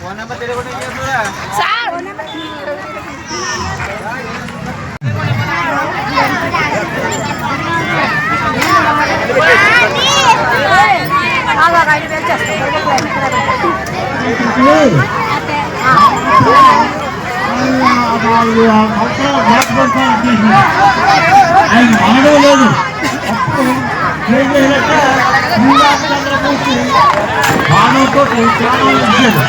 Phone number ఆయన మానవ లేదు భానుతో కూర్చొని ఉద్యోగం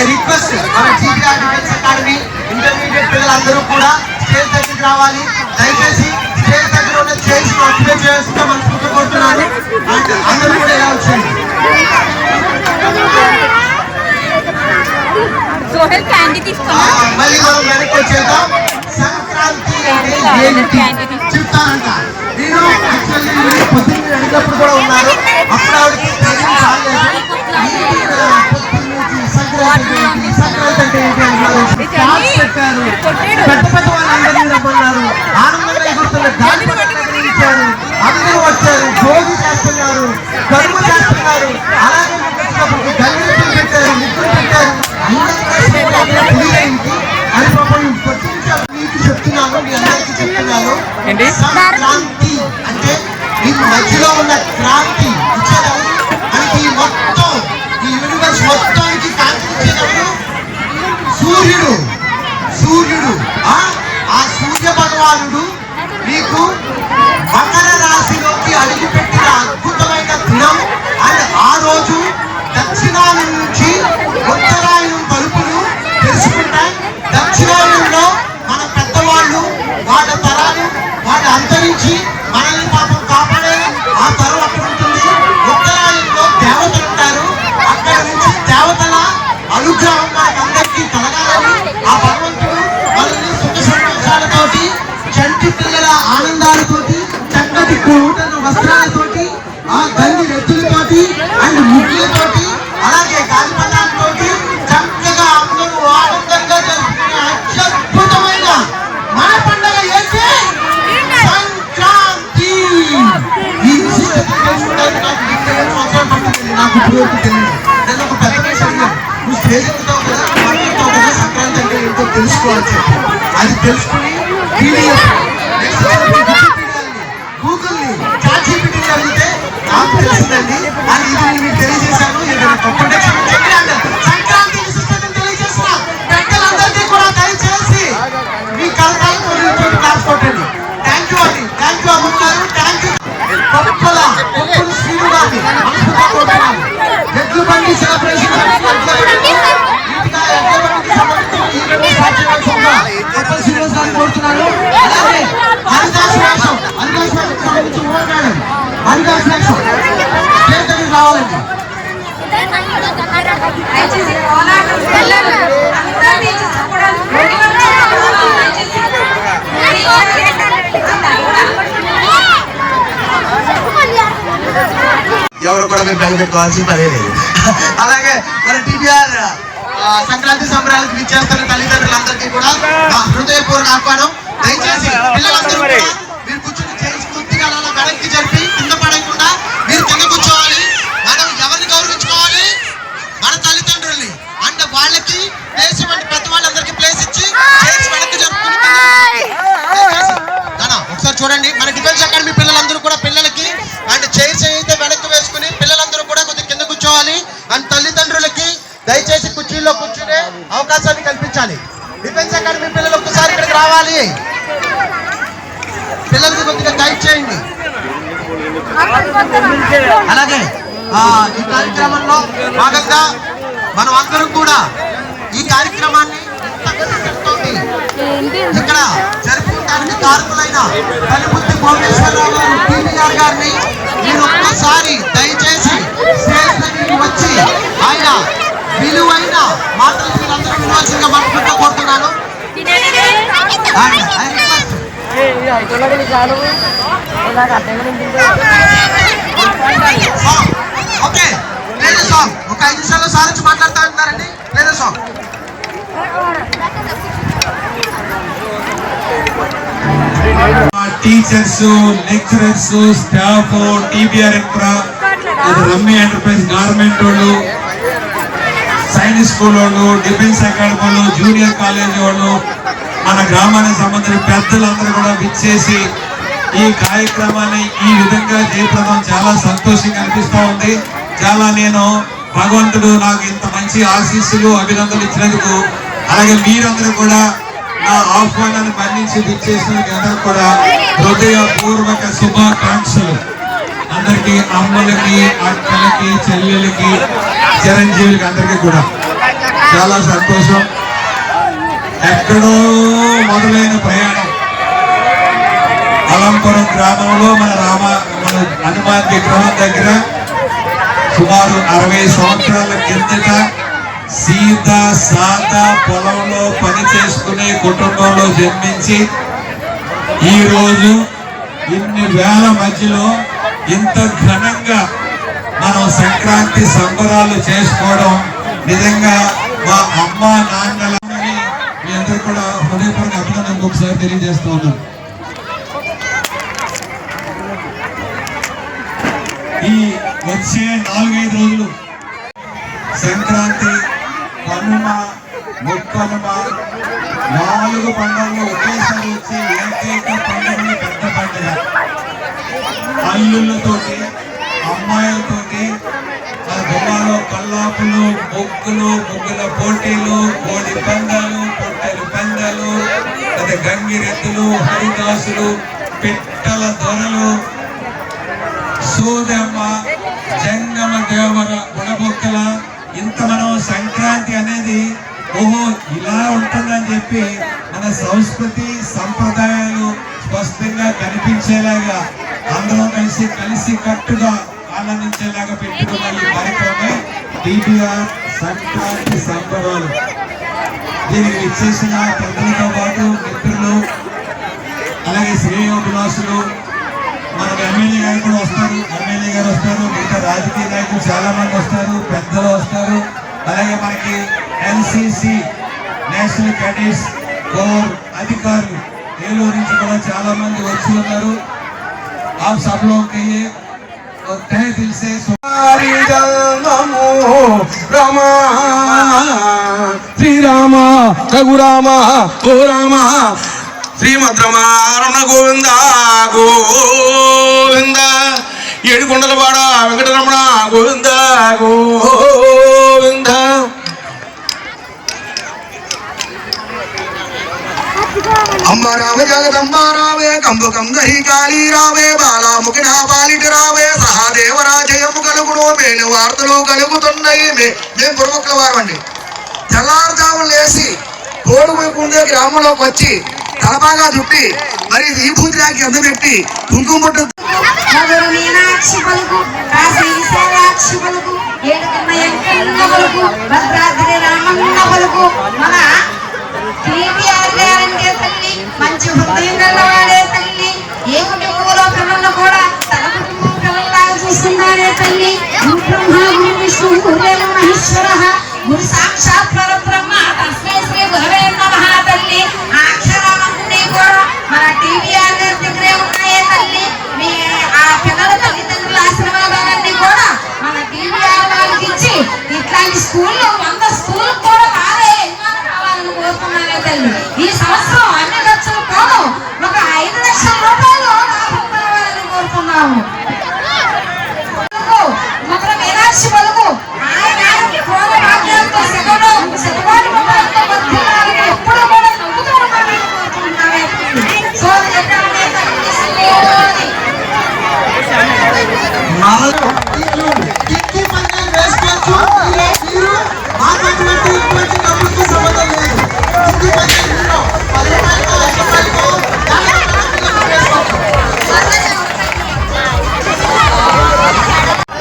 ఐ రిక్వెస్ట్ మన అకాడమీ ఇంటర్మీడియట్ పిల్లలందరూ కూడా స్టేజ్ దగ్గరికి రావాలి. దయచేసి స్టేజ్ దగ్గర ఉన్న చైర్స్ అప్డేట్ చేస్తూ మనం కొడుతున్నాను అందరూ కూడా ఇలా వచ్చింది అడిగినప్పుడు కూడా ఉన్నారు అప్పుడు ఆవిడకి తెలియదు పెట్టారు. పెద్ద పెద్ద వాళ్ళందరినీ రమ్మన్నారు అంతరించి మనల్ని తెలుసుకోవాలి అది తెలుసుకుని పీడిఎఫ్ ఎవరు కూడా బెల్ పెట్టుకోవాల్సిన పదే లేదు. అలాగే మన టీడీఆర్ సంక్రాంతి సంబరాలకు విచ్చేస్తున్న తల్లిదండ్రులందరికీ కూడా హృదయపూర్ణ హృదయపూర్వక ఆహ్వానం. దయచేసి పిల్లలందరూ మీరు కూర్చుని చేసుకుంటుగా వెనక్కి జరిపి కింద పడకుండా మీరు కింద కూర్చోవాలి. మనం ఎవరిని గౌరవించుకోవాలి? మన తల్లిదండ్రుల్ని అంటే వాళ్ళకి దేశం చూడండి మన డిఫెన్స్ అకాడమీ పిల్లలందరూ కూడా పిల్లలకి అండ్ చైర్స్ అయితే వెనక్కి వేసుకుని పిల్లలందరూ కూడా కొద్దిగా కింద కూర్చోవాలి. అండ్ తల్లిదండ్రులకి దయచేసి కుర్చీల్లో కూర్చునే అవకాశాన్ని కల్పించాలి. డిఫెన్స్ అకాడమీ పిల్లలు ఒక్కసారి ఇక్కడికి రావాలి. పిల్లలకి కొద్దిగా గైడ్ చేయండి. అలాగే ఈ కార్యక్రమంలో భాగంగా మనం అందరం కూడా ఈ కార్యక్రమాన్ని ఇక్కడ జరుపు జరుపుకోవడానికి కారకులైన పనిముత్తి కోటేశ్వరరావు గారు టీవీఆర్ గారిని మీరు ఒక్కసారి దయచేసి స్టేజ్ దగ్గరికి వచ్చి ఆయన విలువైన మాటలు మీరందరూ వినవలసిందిగా మనసుకుంటూ కోరుతున్నాను. ఓకే. లేదా సాంగ్ ఒక ఐదు నిమిషాల్లో సార్ వచ్చి మాట్లాడుతా ఉంటారండి లేదా song teachers lecturers staff TBR infra రమ్మి enterprise garment వాళ్ళు సైనిక్ స్కూల్ వాళ్ళు డిఫెన్స్ అకాడమీ వాళ్ళు జూనియర్ కాలేజ్ వాళ్ళు మన గ్రామానికి సంబంధించిన పెద్దలందరూ కూడా విచ్చేసి ఈ కార్యక్రమాన్ని ఈ విధంగా జయప్రదం చాలా సంతోషంగా అనిపిస్తూ ఉంది. చాలా నేను భగవంతుడు నాకు ఇంత మంచి ఆశీస్సులు అభినందనలు ఇచ్చినందుకు అలాగే మీరందరూ కూడా నా ఆహ్వానాన్ని మన్నించి విచ్చేసినందుకు అందరూ కూడా హృదయపూర్వక శుభాకాంక్షలు. అందరికి అమ్మలకి అక్కలకి చెల్లెలకి చిరంజీవులకి అందరికీ కూడా. చాలా సంతోషం. ఎక్కడో మొదలైన ప్రయాణం. అలంపురం గ్రామంలో మన రామ మన హనుమాన్ విగ్రహం దగ్గర సుమారు అరవై సంవత్సరాల కిందట సీత సాత పొలంలో పని చేసుకునే కుటుంబంలో జన్మించి ఈరోజు ఇన్ని వేల మధ్యలో ఇంత ఘనంగా మనం సంక్రాంతి సంబరాలు చేసుకోవడం నిజంగా మా అమ్మ నాన్నలని మీ అందరూ కూడా హృదయపూర్వక అభినందన ఒకసారి తెలియజేస్తూ ఉన్నాను. ఈ వచ్చే నాలుగైదు రోజులు సంక్రాంతి ముక్కనుమ నాలుగు పండుగలు ఒకేసారి వచ్చే ఏకైక పండుగలు పెద్ద పండుగ. అల్లుళ్ళతోటి అమ్మాయిలతోటి ఆ గుమ్మాలో కల్లాపులు ముగ్గులు ముగ్గుల పోటీలు కోడి పందాలు పొట్టెలు పందాలు అదే గంగిరెద్దులు హరిదాసులు పిట్టల దొరలు సూదమ్మ జంగమ దేవర గుణబొక్కల ఇంత మనం సంక్రాంతి అనేది ఓహో ఇలా ఉంటుందని చెప్పి మన సంస్కృతి సంప్రదాయాలు స్పష్టంగా కనిపించేలాగా అందరం కలిసి కలిసి కట్టుగా ఆనందించేలాగా పెట్టుకున్న ఈ కార్యక్రమమే డిబిఆర్ సంక్రాంతి సంబరాలు. దీనికి విచ్చేసిన పెద్దలతో పాటు మిత్రులు అలాగే శ్రేయోభిలాసులు మన ఎమ్మెల్యే గారు కూడా వస్తారు. ఎమ్మెల్యే గారు వస్తారు మిగతా రాజకీయ నాయకులు చాలా మంది వస్తారు పెద్దలు వస్తారు. అలాగే మనకి ఎన్సిసి నేషనల్ క్యాడెట్స్ కోర్ అధికారులు ఏలూరు నుంచి కూడా చాలా మంది వచ్చి ఉన్నారు. ఆ సభలో కయ్యే తహ దిల్ సే నమో రామ శ్రీరామ రఘురామ ఓ రామ శ్రీమద్ రమారమణ గోవింద గోవింద ఏడుకొండలవాడ వెంకటరమణ గోవింద గో అమ్మ రామ జగదంబ రావే కంబుకం కందహి కాళీ రావే బాలాముఖి నా పాలిటి రావే సహాదేవరాజయము కలుగును మేలు వార్తలు కలుగుతున్నాయి. మే- మేము పురముక్కల వారమండి. తెల్లారుజాములు లేసి కోడుకుండే గ్రామంలోకి వచ్చి తలపాగా చుట్టి మరి ఈ పూజ పూజకి అందబెట్టి కుంకుమ పుట్టు మీనాక్షి పలుకు కాశీ విశాలాక్షి పలుకు ఏడుకున్న ఎంకన్న పలుకు భద్రాద్రి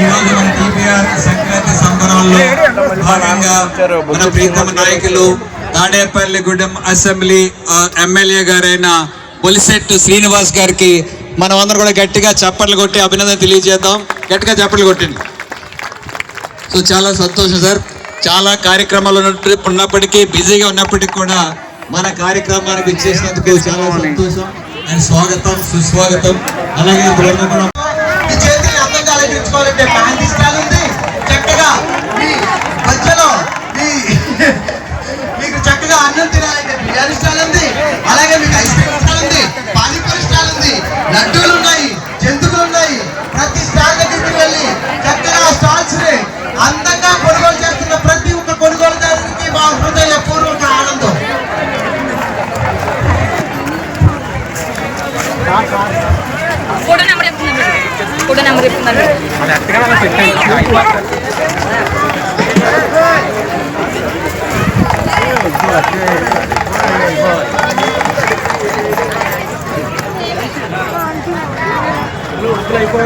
ఈ రోజు మన టీపీఆర్ సంక్రాంతి సంబరాల్లో భాగంగా మన ప్రీతమ నాయకులు తాడేపల్లిగూడెం అసెంబ్లీ ఎమ్మెల్యే గారైన పొలిశెట్టు శ్రీనివాస్ గారికి మనం అందరం కూడా గట్టిగా చప్పట్లు కొట్టి అభినందన తెలియజేద్దాం. గట్టిగా చప్పట్లు కొట్టండి. సో చాలా సంతోషం సార్. చాలా కార్యక్రమాలు ఉన్నప్పటికీ బిజీగా ఉన్నప్పటికీ కూడా మన కార్యక్రమానికి ఇచ్చేసినందుకు చాలా సంతోషం. అండ్ స్వాగతం సుస్వాగతం. అలాగే అలంకరించుకోవాలంటే మెహందీ స్టాల్ ఉంది. చక్కగా మీ మధ్యలో మీ మీకు చక్కగా అన్నం తినాలంటే బిర్యానీ స్టాల్ ఉంది. అలాగే మీకు ఐస్ క్రీమ్ స్టాల్ ఉంది. పానీపూరి స్టాల్ ఉంది. లడ్డూలు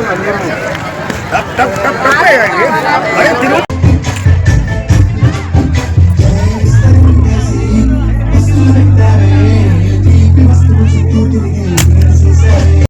nggak